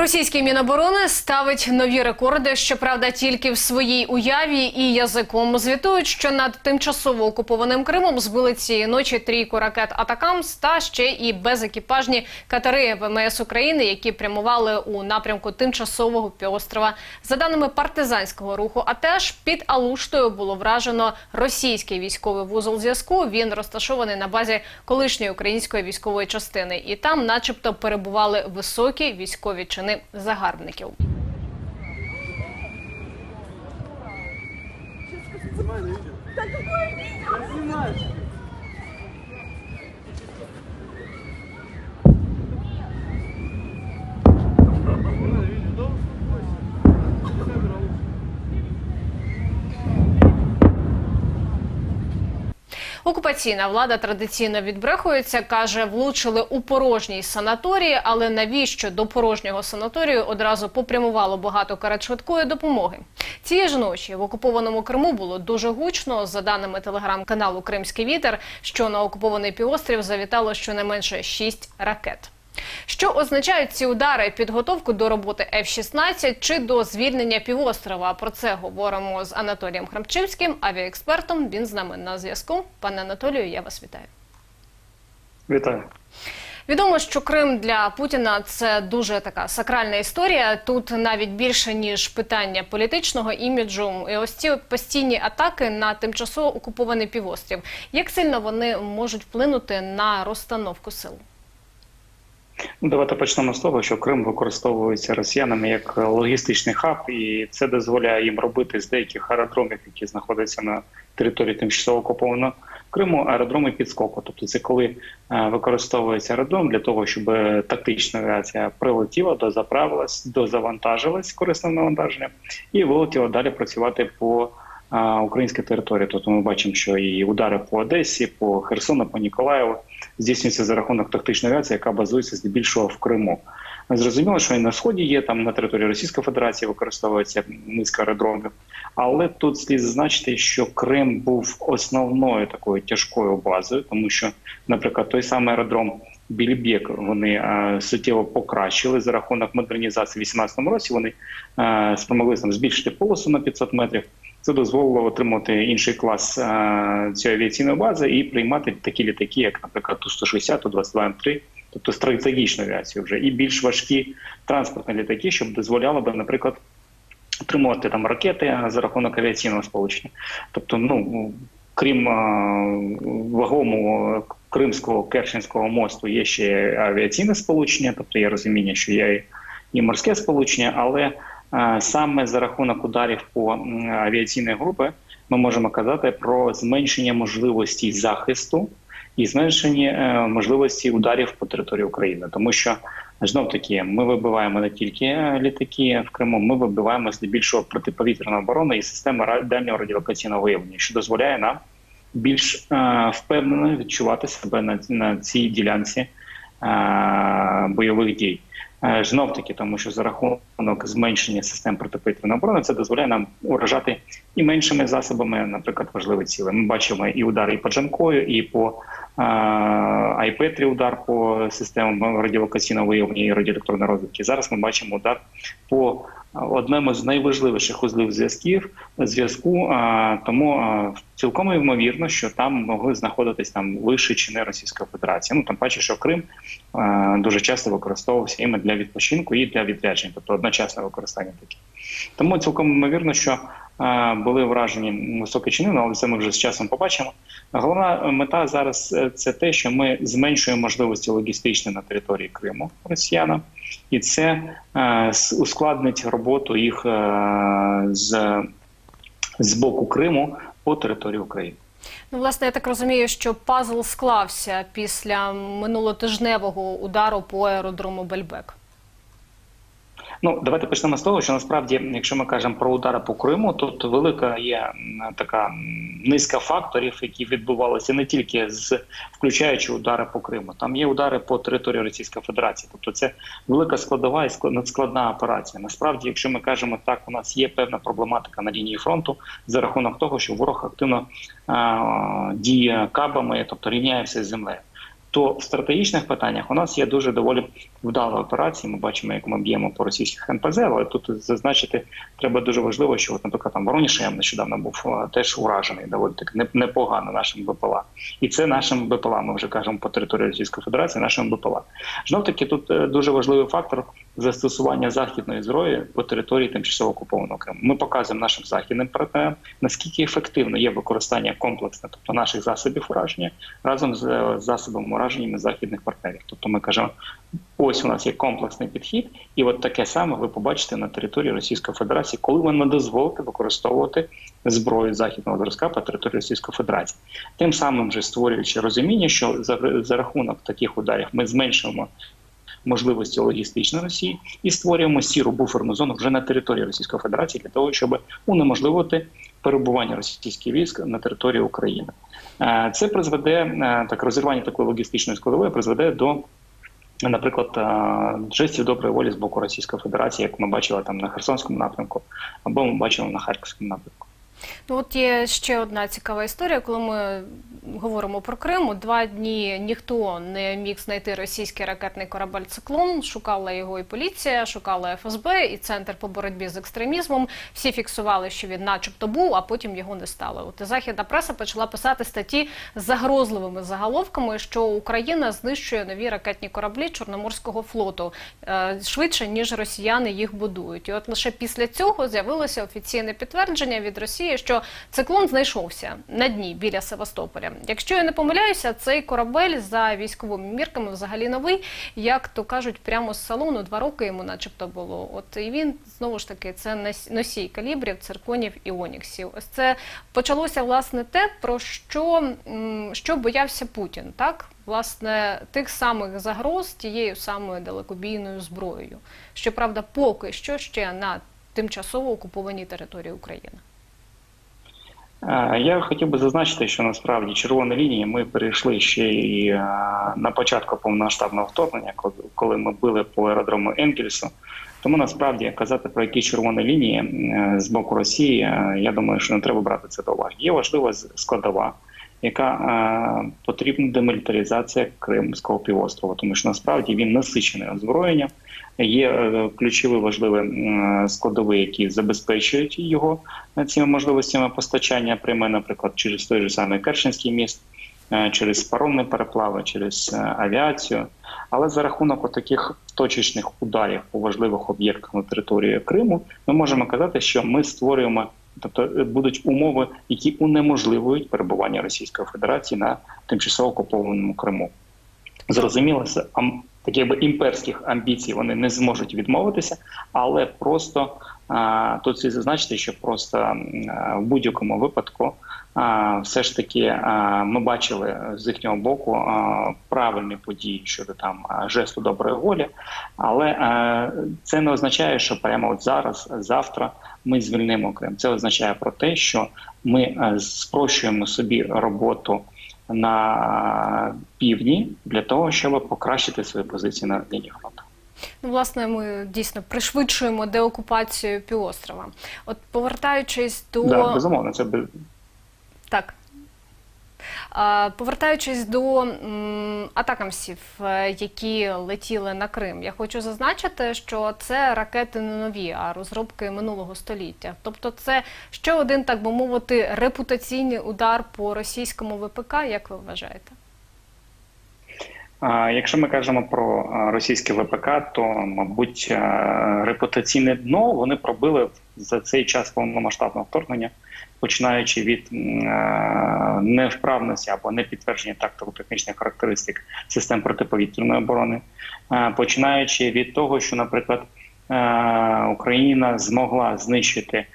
Російський міноборони ставить нові рекорди, щоправда, тільки в своїй уяві і язиком звітують, що над тимчасово окупованим Кримом збили цієї ночі трійку ракет Атакамс та ще і безекіпажні катери ВМС України, які прямували у напрямку тимчасового півострова. За даними партизанського руху, а теж під Алуштою було вражено російський військовий вузол зв'язку. Він розташований на базі колишньої української військової частини, і там, начебто, перебували високі військові чини загарбників. Снимай Окупаційна влада традиційно відбрехується, каже, влучили у порожній санаторії, але навіщо до порожнього санаторію одразу попрямувало багато карет допомоги? Цієї ж ночі в окупованому Криму було дуже гучно. За даними телеграм-каналу Кримський вітер, що на окупований півострів завітало щонайменше шість ракет. Що означають ці удари? Підготовку до роботи F-16 чи до звільнення півострова? Про це говоримо з Анатолієм Храмчевським, авіаекспертом. Він з нами на зв'язку. Пане Анатолію, я вас вітаю. Вітаю. Відомо, що Крим для Путіна це дуже така сакральна історія. Тут навіть більше ніж питання політичного іміджу. І ось ці постійні атаки на тимчасово окупований півострів. Як сильно вони можуть вплинути на розстановку сил? Ну, давайте почнемо з того, що Крим використовується росіянами як логістичний хаб, і це дозволяє їм робити з деяких аеродромів, які знаходяться на території тимчасово окупованого Криму, аеродроми підскоку. Тобто, це коли е, використовується аеродром для того, щоб тактична авіація прилетіла, дозаправилась, дозавантажилась корисним навантаженням і вилетіла далі працювати по українській території. Тобто ми бачимо, що і удари по Одесі, по Херсону, по Ніколаєву здійснюються за рахунок тактичної авіації, яка базується здебільшого в Криму. Зрозуміло, що і на сході є там на території Російської Федерації використовується низка аеродромів, але тут слід зазначити, що Крим був основною такою тяжкою базою, тому що, наприклад, той самий аеродром Білібєк вони е, суттєво покращили за рахунок модернізації в 2018 році. Вони е, спромогли збільшити полосу на 500 метрів. Це дозволило отримати інший клас е, цієї авіаційної бази і приймати такі літаки, як, наприклад, Ту-160, Ту-22М3, тобто стратегічну авіацію вже і більш важкі транспортні літаки, щоб дозволяло би, наприклад, отримувати там ракети за рахунок авіаційного сполучення. Тобто, ну крім е, вагомого кримського керченського мосту, є ще авіаційне сполучення, тобто є розуміння, що є і морське сполучення, але саме за рахунок ударів по авіаційної групи ми можемо казати про зменшення можливості захисту і зменшення е, можливості ударів по території України, тому що знов таки ми вибиваємо не тільки е, літаки в Криму, ми вибиваємо здебільшого протиповітряну оборону і систему дальнього радіолокаційного виявлення, що дозволяє нам більш е, впевнено відчувати себе на, цій ділянці е, бойових дій. Е, Знов таки, тому що за рахунок зменшення систем протиповітряної оборони це дозволяє нам уражати і меншими засобами, наприклад, важливі ціли. Ми бачимо і удари і по Джанкою, і по е, Айпетрі удар по системам радіолокаційного виявлення і радіоелектронної розвідки. Зараз ми бачимо удар по одному з найважливіших узлів зв'язків зв'язку. Тому цілком ймовірно, що там могли знаходитись там вищі чини Російської Федерації. Ну там паче, що Крим дуже часто використовувався іме для відпочинку і для відряджень, тобто одночасне використання таке. Тому цілком ймовірно, що були вражені високі чини, ну, але це ми вже з часом побачимо. Головна мета зараз е, це те, що ми зменшуємо можливості логістичні на території Криму росіянам, і це е, ускладнить роботу їх е, з, з боку Криму по території України. Ну, власне, я так розумію, що пазл склався після минулотижневого удару по аеродрому Бельбек. Ну, давайте почнемо з того, що насправді, якщо ми кажемо про удари по Криму, тут велика є така низка факторів, які відбувалися не тільки з включаючи удари по Криму. Там є удари по території Російської Федерації. Тобто це велика складова і склад- надскладна операція. Насправді, якщо ми кажемо так, у нас є певна проблематика на лінії фронту за рахунок того, що ворог активно а, діє кабами, тобто рівняє все з землею. То в стратегічних питаннях у нас є дуже доволі вдала операція. Ми бачимо, як ми б'ємо по російських НПЗ, але тут зазначити треба дуже важливо, що, от, наприклад, там Воронішем нещодавно був теж уражений доволі таки непогано нашим БПЛА. І це нашим БПЛА. Ми вже кажемо по території Російської Федерації, нашим БПЛА. Знов таки тут е, дуже важливий фактор застосування західної зброї по території тимчасово окупованого Криму. Ми показуємо нашим західним партнерам, наскільки ефективно є використання комплексне, тобто наших засобів ураження разом з е, засобами ураження західних партнерів. Тобто ми кажемо, ось у нас є комплексний підхід, і от таке саме ви побачите на території Російської Федерації, коли ви не дозволите використовувати зброю західного зразка по території Російської Федерації, тим самим вже створюючи розуміння, що за, за рахунок таких ударів ми зменшуємо можливості логістичної Росії і створюємо сіру буферну зону вже на території Російської Федерації для того, щоб унеможливити перебування російських військ на території України. Е, Це призведе е, так розірвання такої логістичної складової призведе до. Наприклад, е, жестів доброї волі з боку Російської Федерації, як ми бачили там на Херсонському напрямку, або ми бачили на Харківському напрямку. Ну, от є ще одна цікава історія, коли ми говоримо про Крим. Два дні ніхто не міг знайти російський ракетний корабель Циклон. Шукала його і поліція, шукала ФСБ і центр по боротьбі з екстремізмом. Всі фіксували, що він, начебто, був, а потім його не стало. От західна преса почала писати статті з загрозливими заголовками, що Україна знищує нові ракетні кораблі Чорноморського флоту е, швидше ніж росіяни їх будують. І от лише після цього з'явилося офіційне підтвердження від Росії, що циклон знайшовся на дні біля Севастополя. Якщо я не помиляюся, цей корабель за військовими мірками взагалі новий, як то кажуть, прямо з салону два роки йому, начебто, було. От і він знову ж таки це нос- носій калібрів, цирконів і оніксів. Ось це почалося власне те, про що, що боявся Путін, так власне тих самих загроз тією самою далекобійною зброєю. Щоправда, поки що ще на тимчасово окупованій території України. Я хотів би зазначити, що насправді червоні лінії ми перейшли ще і на початку повномасштабного вторгнення, коли- ми били по аеродрому Енгельсу. Тому насправді казати про які червоні лінії з боку Росії, я думаю, що не треба брати це до уваги. Є важлива складова, яка е, потрібна демілітаризація Кримського півострова, тому що насправді він насичений озброєнням. Є е, ключові важливі складові, які забезпечують його е, цими можливостями постачання пряме, наприклад, через той же самий Керченський міст, через паромні переплави, через авіацію. Але за рахунок таких точечних ударів по важливих об'єктах на території Криму, ми можемо казати, що ми створюємо, тобто е, будуть умови, які унеможливують перебування Російської Федерації на тимчасово окупованому Криму. Зрозуміло, це такі якби імперських амбіцій вони не зможуть відмовитися, але просто а, тут слід зазначити, що просто а, в будь-якому випадку все ж таки ми бачили з їхнього боку правильні події щодо там жесту доброї волі, але це не означає, що прямо от зараз, завтра ми звільнимо Крим. Це означає про те, що ми спрощуємо собі роботу на півдні для того, щоб покращити свої позиції на лінії фронту. Ну, власне, ми дійсно пришвидшуємо деокупацію півострова. От повертаючись до Да, безумовно, це Так. Повертаючись до атакамсів, е, які летіли на Крим, я хочу зазначити, що це ракети не нові, а розробки минулого століття. Тобто, це ще один, так би мовити, репутаційний удар по російському ВПК, як ви вважаєте? Якщо ми кажемо про російське ВПК, то мабуть репутаційне дно вони пробили за цей час повномасштабного вторгнення, починаючи від м, невправності або непідтвердження тактико-технічних характеристик систем протиповітряної оборони, а, починаючи від того, що, наприклад, а, Україна змогла знищити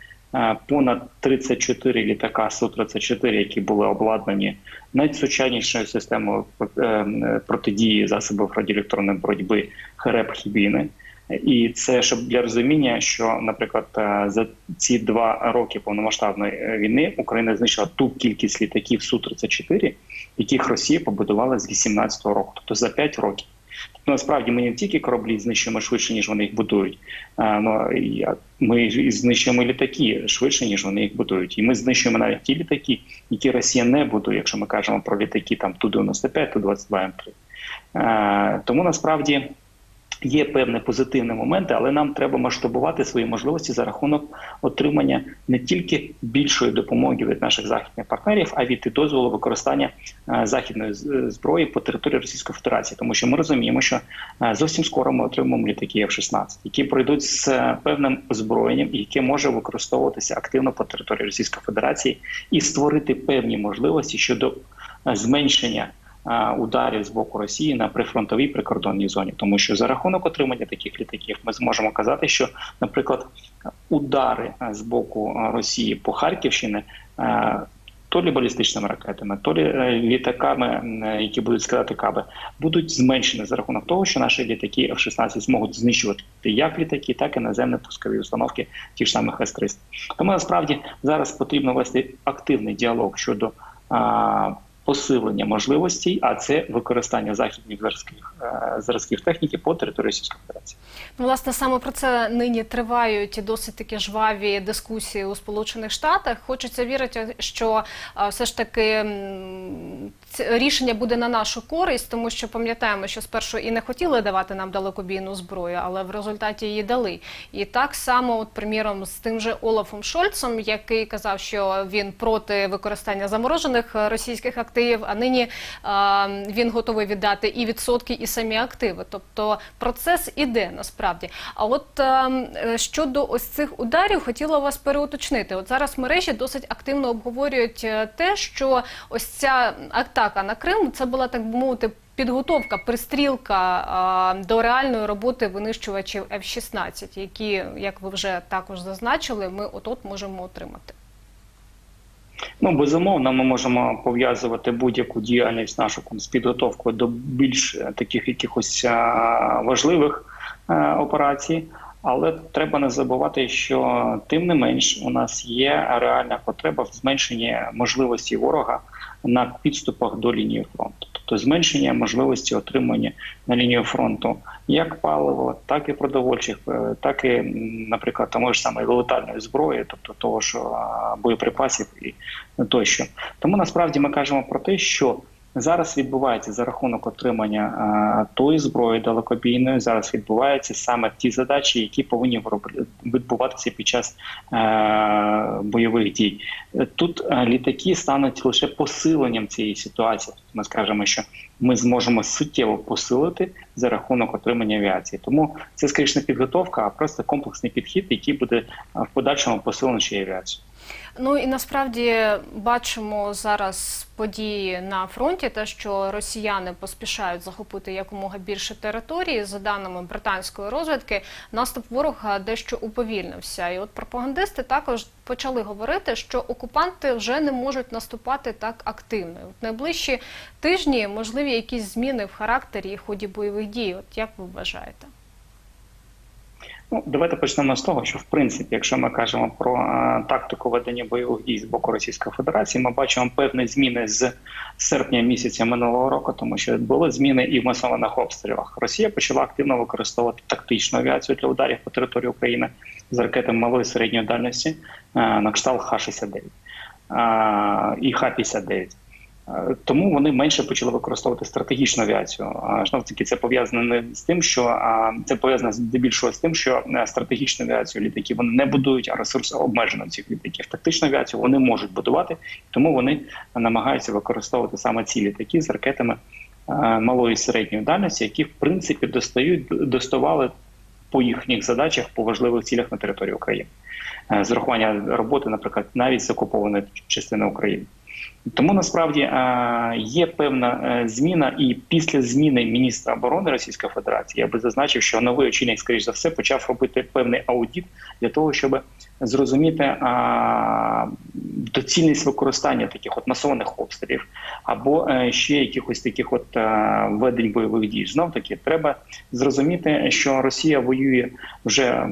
понад 34 літака Су-34, які були обладнані найсучаснішою системою е, протидії засобів радіоелектронної боротьби ХРЕП Хібіни. І це щоб для розуміння, що, наприклад, е, за ці два роки повномасштабної е, війни Україна знищила ту кількість літаків Су-34, яких Росія побудувала з 18-го року, тобто за 5 років. Тобто, насправді ми не тільки кораблі знищуємо швидше, ніж вони їх будують. Ну ми знищуємо літаки швидше, ніж вони їх будують. І ми знищуємо навіть ті літаки, які Росія не будує, якщо ми кажемо про літаки там Ту-95, Ту-22 М3. Е, Тому насправді. Є певні позитивні моменти, але нам треба масштабувати свої можливості за рахунок отримання не тільки більшої допомоги від наших західних партнерів, а від дозволу використання е, західної зброї по території Російської Федерації, тому що ми розуміємо, що е, зовсім скоро ми отримаємо літаки F-16, які пройдуть з е, певним озброєнням, яке може використовуватися активно по території Російської Федерації і створити певні можливості щодо е, зменшення е, ударів з боку Росії на прифронтовій прикордонній зоні, тому що за рахунок отримання таких літаків ми зможемо казати, що, наприклад, удари з боку Росії по Харківщині. То лі балістичними ракетами, то лі е, літаками, е, які будуть скидати каби, будуть зменшені за рахунок того, що наші літаки F-16 зможуть знищувати як літаки, так і наземні пускові установки ті ж самих С-300. Тому насправді зараз потрібно вести активний діалог щодо посилення можливостей, а це використання західних зразків, е, зразків техніки по території Російської Федерації. Ну, власне, саме про це нині тривають досить такі жваві дискусії у Сполучених Штатах. Хочеться вірити, що все ж таки рішення буде на нашу користь, тому що пам'ятаємо, що спершу і не хотіли давати нам далекобійну зброю, але в результаті її дали. І так само, от приміром, з тим же Олафом Шольцем, який казав, що він проти використання заморожених е, російських активів, а нині а, він готовий віддати і відсотки, і самі активи. Тобто процес іде насправді. А от ем, е, щодо ось цих ударів, хотіла вас переуточнити. От зараз мережі досить активно обговорюють е, те, що ось ця атака на Крим це була так би мовити. Підготовка, пристрілка а, до реальної роботи винищувачів F-16, які, як ви вже також зазначили, ми от-от можемо отримати. Ну, безумовно, ми можемо пов'язувати будь-яку діяльність нашу з підготовкою до більш е, таких якихось важливих е, операцій. Але треба не забувати, що тим не менш у нас є реальна потреба в зменшенні можливості ворога на підступах до лінії фронту, тобто зменшення можливості отримання на лінію фронту як паливо, так і продовольчих, е, так і, наприклад, тому ж самої летальної зброї, тобто того, що боєприпасів і тощо. Тому насправді ми кажемо про те, що зараз відбувається за рахунок отримання тої зброї далекобійної. Зараз відбуваються саме ті задачі, які повинні відбуватися під час е, бойових дій. Е, Тут е, літаки стануть лише посиленням цієї ситуації. Ми скажемо, що ми зможемо суттєво посилити за рахунок отримання авіації. Тому це скоріше не підготовка, а просто комплексний підхід, який буде в подальшому посилений ще авіацію. Ну і насправді бачимо зараз події на фронті, те, що росіяни поспішають захопити якомога більше території. За даними британської розвідки, наступ ворога дещо уповільнився. І от пропагандисти також почали говорити, що окупанти вже не можуть наступати так активно. От найближчі тижні можливі якісь зміни в характері і ході бойових дій. От як ви вважаєте? Ну, давайте почнемо з того, що в принципі, якщо ми кажемо про е, тактику ведення бойових дій з боку Російської Федерації, ми бачимо певні зміни з серпня місяця минулого року, тому що були зміни і в масованих обстрілах. Росія почала активно використовувати тактичну авіацію для ударів по території України з ракетами малої середньої дальності е, на кшталт Х-69 е, і Х-59. Е, Тому вони менше почали використовувати стратегічну авіацію. Знов таки це пов'язано не з тим, що це пов'язано здебільшого з тим, що е, стратегічну авіацію літаки вони не будують, а ресурс обмежено цих літаків. Тактичну авіацію вони можуть будувати, тому вони намагаються використовувати саме ці літаки з ракетами е, малої і середньої дальності, які в принципі достають доставали по їхніх задачах по важливих цілях на території України. З урахування роботи, наприклад, навіть з окупованої частини України. Тому насправді е, є певна е, зміна, і після зміни міністра оборони Російської Федерації я би зазначив, що новий очільник, скоріш за все, почав робити певний аудит для того, щоб зрозуміти доцільність використання таких от масованих обстрілів або е, ще якихось таких от е, ведень бойових дій. Знов таки треба зрозуміти, що Росія воює вже.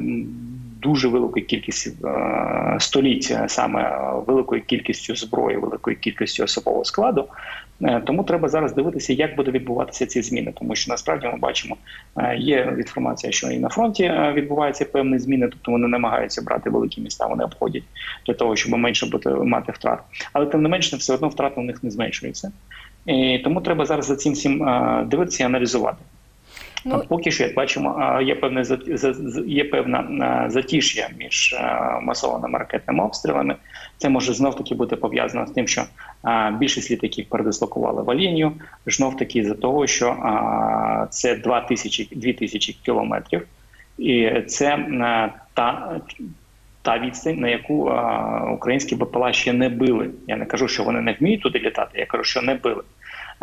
Дуже велику кількість е, століть, саме великою кількістю зброї, великою кількістю особового складу. Е, Тому треба зараз дивитися, як буде відбуватися ці зміни, тому що насправді ми бачимо, е, є інформація, що і на фронті відбуваються певні зміни, тобто вони намагаються брати великі міста, вони обходять для того, щоб менше бути мати втрат. Але тим не менше, все одно втрати у них не зменшуються. І тому треба зараз за цим всім дивитися і аналізувати. Ну, Поки що, як бачимо, є певне є певна затіш'я між масованими ракетними обстрілами. Це може знов таки бути пов'язано з тим, що більшість літаків передислокували в Алінію, знов таки за того, що це 2 тисячі, 2 тисячі кілометрів, і це та. Та відстань, на яку українські БПЛА ще не били. Я не кажу, що вони не вміють туди літати, я кажу, що не били.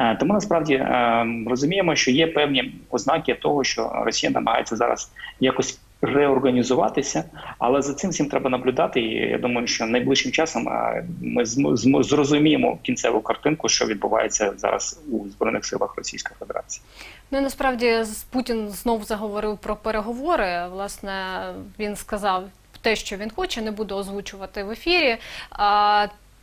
Е, Тому насправді е, розуміємо, що є певні ознаки того, що Росія намагається зараз якось реорганізуватися, але за цим всім треба наблюдати. І я думаю, що найближчим часом е, ми зрозуміємо кінцеву картинку, що відбувається зараз у збройних силах Російської Федерації. Ну насправді Путін знов заговорив про переговори. Власне, він сказав те, що він хоче, не буду озвучувати в ефірі.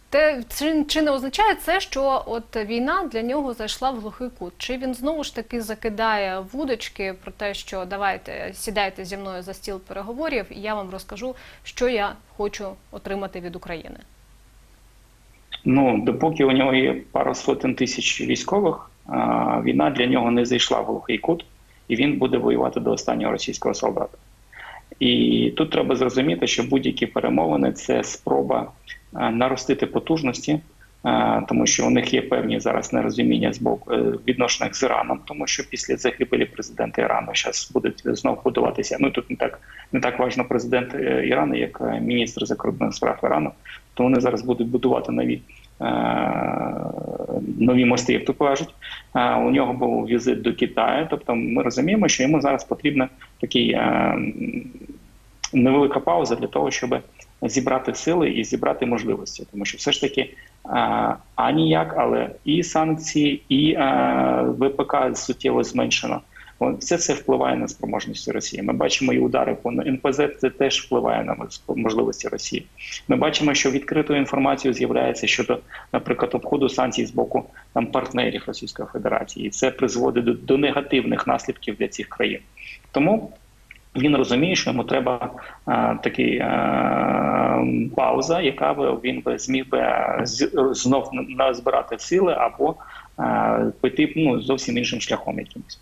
Те чи, чи не означає це, що от війна для нього зайшла в глухий кут? Чи він знову ж таки закидає вудочки про те, що давайте сідайте зі мною за стіл переговорів, і я вам розкажу, що я хочу отримати від України? Ну допоки у нього є пара сотень тисяч військових, війна для нього не зайшла в глухий кут, і він буде воювати до останнього російського солдата. І тут треба зрозуміти, що будь-які перемовини це спроба наростити потужності, тому що у них є певні зараз нерозуміння з боку е, відношених з Іраном, тому що після загибелі президента Ірану зараз будуть знову будуватися. Ну тут не так не так важно президент е, Ірану, як міністр закордонних справ Ірану, то вони зараз будуть будувати нові. Е, Нові мости, як то кажуть, Е, у нього був візит до Китаю. Тобто, ми розуміємо, що йому зараз потрібна такий е, невелика пауза для того, щоб зібрати сили і зібрати можливості, тому що все ж таки е, а ніяк, але і санкції, і ВПК суттєво зменшено. Все це впливає на спроможності Росії. Ми бачимо і удари по НПЗ, це теж впливає на можливості Росії. Ми бачимо, що відкритою інформацією з'являється щодо, наприклад, обходу санкцій з боку там партнерів Російської Федерації, і це призводить до, до негативних наслідків для цих країн. Тому він розуміє, що йому треба е, такий е, пауза, яка би він би зміг би з- знов назбирати сили або е, піти ну, зовсім іншим шляхом якимось.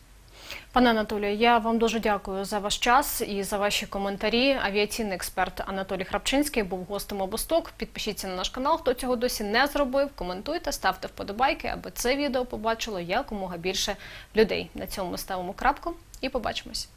Пане Анатолію, я вам дуже дякую за ваш час і за ваші коментарі. Авіаційний експерт Анатолій Храпчинський був гостем обосток. Підпишіться на наш канал, хто цього досі не зробив. Коментуйте, ставте вподобайки, аби це відео побачило якомога більше людей. На цьому ми ставимо крапку і побачимось.